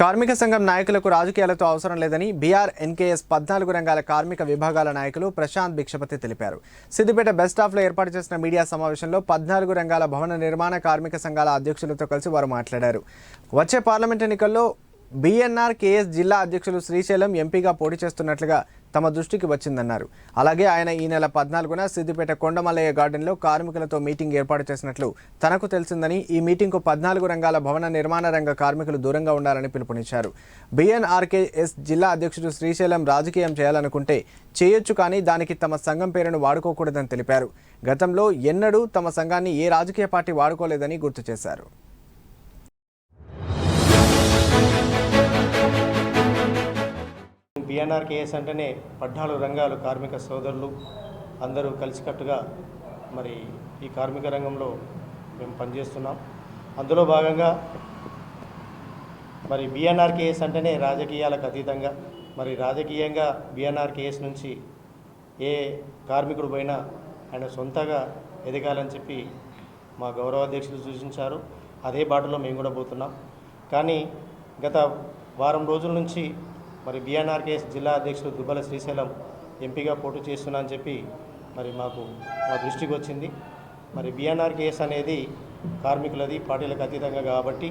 కార్మిక సంఘం నాయకులకు రాజకీయాలతో అవసరం లేదని బీఆర్ ఎన్కేఎస్ పద్నాలుగు రంగాల కార్మిక విభాగాల నాయకులు ప్రశాంత్ భిక్షపతి తెలిపారు. సిద్దిపేట బెస్ట్ ఆఫ్లో ఏర్పాటు చేసిన మీడియా సమావేశంలో పద్నాలుగు రంగాల భవన నిర్మాణ కార్మిక సంఘాల అధ్యక్షులతో కలిసి వారు మాట్లాడారు. వచ్చే పార్లమెంట్ ఎన్నికల్లో బీఎన్ఆర్ కేఎస్ జిల్లా అధ్యక్షులు శ్రీశైలం ఎంపీగా పోటీ చేస్తున్నట్లుగా తమ దృష్టికి వచ్చిందన్నారు. అలాగే ఆయన ఈ నెల పద్నాలుగున సిద్దిపేట కొండమల్లయ్య గార్డెన్లో కార్మికులతో మీటింగ్ ఏర్పాటు చేసినట్లు తనకు తెలిసిందని ఈ మీటింగ్కు పద్నాలుగు రంగాల భవన నిర్మాణ రంగ కార్మికులు దూరంగా ఉండాలని పిలుపునిచ్చారు. బీఎన్ఆర్కేఎస్ జిల్లా అధ్యక్షుడు శ్రీశైలం రాజకీయం చేయాలనుకుంటే చేయొచ్చు కానీ దానికి తమ సంఘం పేరును వాడుకోకూడదని తెలిపారు. గతంలో ఎన్నడూ తమ సంఘాన్ని ఏ రాజకీయ పార్టీ వాడుకోలేదని గుర్తు చేశారు. బిఎన్ఆర్కేఎస్ అంటేనే పద్నాలుగు రంగాలు కార్మిక సోదరులు అందరూ కలిసికట్టుగా మరి ఈ కార్మిక రంగంలో మేము పనిచేస్తున్నాం. అందులో భాగంగా మరి బీఎన్ఆర్కేఎస్ అంటేనే రాజకీయాలకు అతీతంగా మరి రాజకీయంగా బీఎన్ఆర్కేఎస్ నుంచి ఏ కార్మికుడు పోయినా ఆయన సొంతగా ఎదగాలని చెప్పి మా గౌరవాధ్యక్షులు సూచించారు. అదే బాటలో మేము కూడా పోతున్నాం. కానీ గత వారం రోజుల నుంచి మరి బిఎన్ఆర్కేఎస్ జిల్లా అధ్యక్షుడు దుబ్బల శ్రీశైలం ఎంపీగా పోటీ చేస్తున్నా అని చెప్పి మరి మాకు మా దృష్టికి వచ్చింది. మరి బిఎన్ఆర్కేఎస్ అనేది కార్మికులది పార్టీలకు అతీతంగా కాబట్టి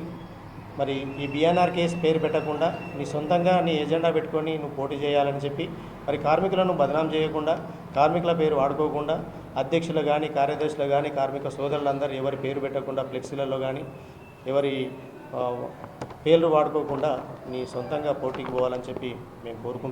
మరి ఈ బిఎన్ఆర్ కేసు పేరు పెట్టకుండా నీ సొంతంగా నీ ఎజెండా పెట్టుకొని నువ్వు పోటీ చేయాలని చెప్పి మరి కార్మికులను బదనాం చేయకుండా కార్మికుల పేరు వాడుకోకుండా అధ్యక్షులు కానీ కార్యదర్శులు కానీ కార్మిక సోదరులందరూ ఎవరి పేరు పెట్టకుండా ఫ్లెక్సీలలో కానీ ఎవరి పేర్లు వాడుకోకుండా నీ సొంతంగా పోటీకి పోవాలని చెప్పి మేము కోరుకుంటున్నాం.